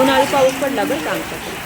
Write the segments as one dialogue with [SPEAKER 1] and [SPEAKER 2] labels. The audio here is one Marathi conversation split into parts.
[SPEAKER 1] उन्हाळी पाऊस पडला बरं का आमच्याकडे.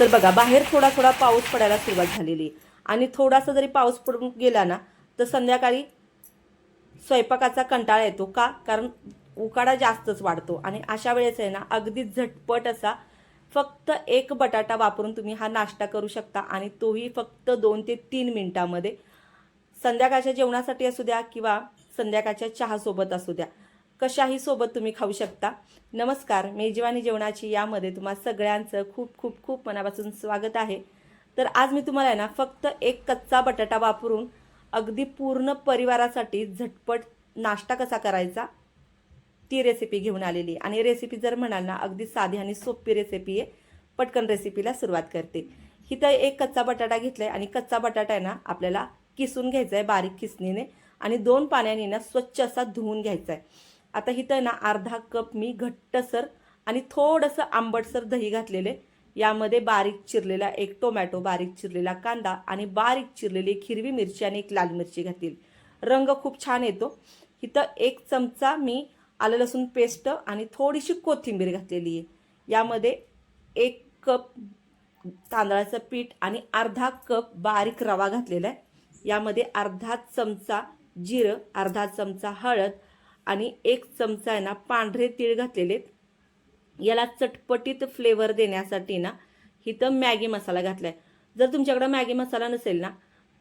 [SPEAKER 1] तर बघा बाहेर थोडा थोडा पाऊस पडायला सुरुवात झालेली आहे. आणि थोडासा जरी पाऊस पडून गेला ना तर संध्याकाळी स्वयंपाकाचा कंटाळा येतो. का? कारण उकाडा जास्तच वाढतो. आणि अशा वेळेस आहे ना अगदी झटपट असा फक्त एक बटाटा वापरून तुम्ही हा नाश्ता करू शकता. आणि तोही फक्त दोन ते तीन मिनटामध्ये. संध्याकाळच्या जेवणासाठी असू द्या किंवा संध्याकाळच्या चहासोबत असू द्या. कशाही सोबत तुम्ही खाऊ शकता. नमस्कार मेजवानी जेवणाची यामध्ये तुम्हा सगळ्यांचं खूप खूप खूप मनापासून स्वागत आहे. तर आज मी तुम्हाला आहे ना फक्त एक कच्चा बटाटा वापरून अगदी पूर्ण परिवारासाठी झटपट नाश्ता कसा करायचा ती रेसिपी घेऊन आलेली आणि रेसिपी जर म्हणाल ना अगदी साधी आणि सोपी रेसिपी आहे. पटकन रेसिपीला सुरुवात करते. इथं एक कच्चा बटाटा घेतला आहे आणि कच्चा बटाटा आहे ना आपल्याला किसून घ्यायचा आहे बारीक किसणीने आणि दोन पाण्याने ना स्वच्छ असा धुवून घ्यायचा आहे आता इथं ना अर्धा कप मी घट्टसर आणि थोडंसं आंबटसर दही घातलेले. यामध्ये बारीक चिरलेला एक टोमॅटो बारीक चिरलेला कांदा आणि बारीक चिरलेली एक हिरवी मिरची आणि एक लाल मिरची घातली. रंग खूप छान येतो. इथं एक चमचा मी आलं लसूण पेस्ट आणि थोडीशी कोथिंबीर घातलेली आहे. यामध्ये एक कप तांदळाचं पीठ आणि अर्धा कप बारीक रवा घातलेला आहे. यामध्ये अर्धा चमचा जिरं अर्धा चमचा हळद आणि एक चमचा आहे ना पांढरे तीळ घातलेले आहेत. याला चटपटीत फ्लेवर देण्यासाठी ना इथं मॅगी मसाला घातला आहे जर तुमच्याकडं मॅगी मसाला नसेल ना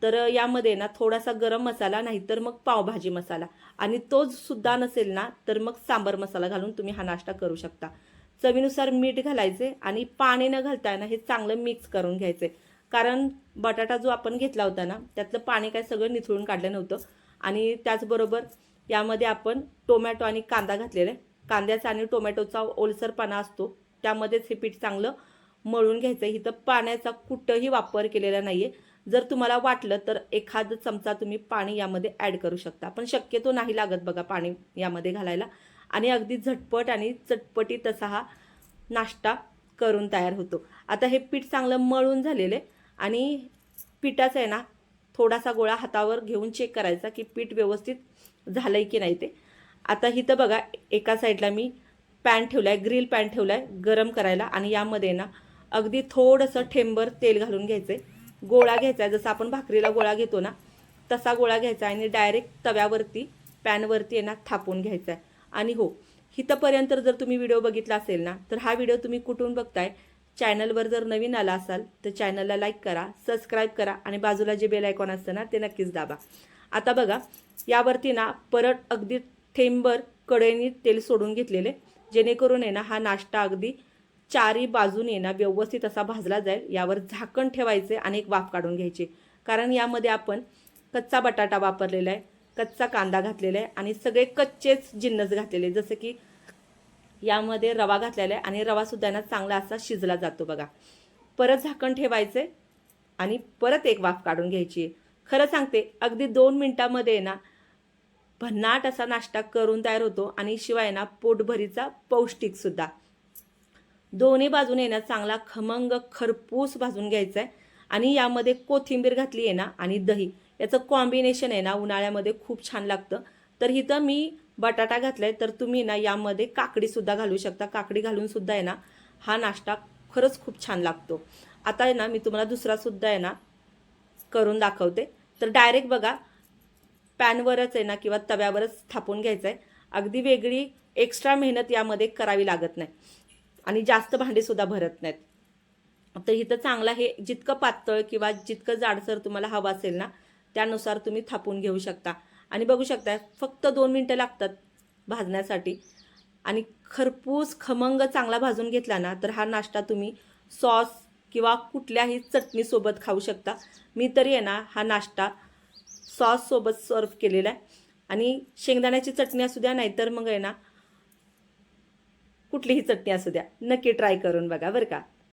[SPEAKER 1] तर यामध्ये ना थोडासा गरम मसाला नाहीतर मग पावभाजी मसाला. आणि तोच सुद्धा नसेल ना तर मग सांबर मसाला घालून तुम्ही हा नाश्ता करू शकता. चवीनुसार मीठ घालायचे आणि पाणी न घालता ना हे चांगलं मिक्स करून घ्यायचे. कारण बटाटा जो आपण घेतला होता ना त्यातलं पाणी काय सगळं निथळून काढलं नव्हतं. आणि त्याचबरोबर यामध्ये आपण टोमॅटो आणि कांदा घातलेला. आहे कांद्याचा आणि टोमॅटोचा ओलसरपणा असतो. त्यामध्येच हे पीठ चांगलं मळून घ्यायचं. आहे इथं पाण्याचा कुठंही वापर केलेला नाही आहे जर तुम्हाला वाटलं तर एखाद चमचा तुम्ही पाणी यामध्ये ॲड करू शकता. पण शक्यतो नाही लागत बघा पाणी यामध्ये घालायला. आणि अगदी झटपट आणि चटपटीत असा हा नाश्ता करून तयार होतो. आता हे पीठ चांगलं मळून झालेलं आहे आणि पिठाचं आहे ना थोडासा गोळा हातावर घेऊन चेक करायचा की पीठ व्यवस्थित झालं आहे की नाही ते. आता इथं बघा एका साईडला मी पॅन ठेवला आहे ग्रिल पॅन ठेवला आहे गरम करायला आणि यामध्ये ना अगदी थोडंसं ठेंबर तेल घालून घ्यायचं आहे गोळा घ्यायचा आहे जसं आपण भाकरीला गोळा घेतो ना तसा गोळा घ्यायचा आणि डायरेक्ट तव्यावरती पॅनवरती आहे ना थापून घ्यायचा आहे. आणि हो इथंपर्यंत जर तुम्ही व्हिडिओ बघितला असेल ना तर हा व्हिडिओ तुम्ही कुठून बघताय? चॅनलवर जर नवीन आला असाल तर चॅनलला लाईक करा सबस्क्राईब करा आणि बाजूला जे बेल आयकॉन असतं ना ते नक्कीच दाबा. आता बघा यावरती ना परत अगदी थेंबर कडेनी तेल सोडून घेतलेले जेणेकरून आहे ना हा नाश्ता अगदी चारी बाजूने ना व्यवस्थित असा भाजला जाईल. यावर झाकण ठेवायचे आणि एक वाफ काढून घ्यायची. कारण यामध्ये आपण कच्चा बटाटा वापरलेला आहे कच्चा कांदा घातलेला आहे आणि सगळे कच्चेच जिन्नस घातलेले जसं की यामध्ये रवा घातलेला आहे आणि रवासुद्धा ना चांगला असा शिजला जातो बघा. परत झाकण ठेवायचे आणि परत एक वाफ काढून घ्यायची. खरं सांगते अगदी दोन मिनटामध्ये ना भन्नाट असा नाश्ता करून तयार होतो आणि शिवाय ना पोटभरीचा पौष्टिकसुद्धा दोन्ही बाजूने ना चांगला खमंग खरपूस भाजून घ्यायचा आहे आणि यामध्ये कोथिंबीर घातली आहे ना आणि दही. याचं कॉम्बिनेशन आहे ना उन्हाळ्यामध्ये खूप छान लागतं. तर इथं मी बटाटा घातलाय तर तुम्ही ना यामध्ये काकडी सुद्धा घालू शकता. काकडी घालून सुद्धा आहे ना हा नाश्ता खरंच खूप छान लागतो. आता आहे ना मी तुम्हाला दुसरा सुद्धा आहे ना करून दाखवते. तर डायरेक्ट बघा पॅनवरच आहे ना किंवा तव्यावरच थापून घ्यायचं आहे अगदी वेगळी एक्स्ट्रा मेहनत यामध्ये करावी लागत नाही. आणि जास्त भांडेसुद्धा भरत नाहीत. तर इथं चांगला हे जितकं पातळ किंवा जितकं जाडसर तुम्हाला हवं असेल ना त्यानुसार तुम्ही थापून घेऊ शकता. आणि बघू शकता फक्त दोन मिनटं लागतात भाजण्यासाठी. आणि खरपूस खमंग चांगला भाजून घेतला ना तर हा नाश्ता तुम्ही सॉस किंवा कुठल्याही चटणीसोबत खाऊ शकता. मी तरी आहे ना हा नाश्ता सॉससोबत सर्व केलेला आहे. आणि शेंगदाण्याची चटणी असू द्या नाहीतर मग आहे ना कुठलीही चटणी असू द्या नक्की ट्राय करून बघा बरं का.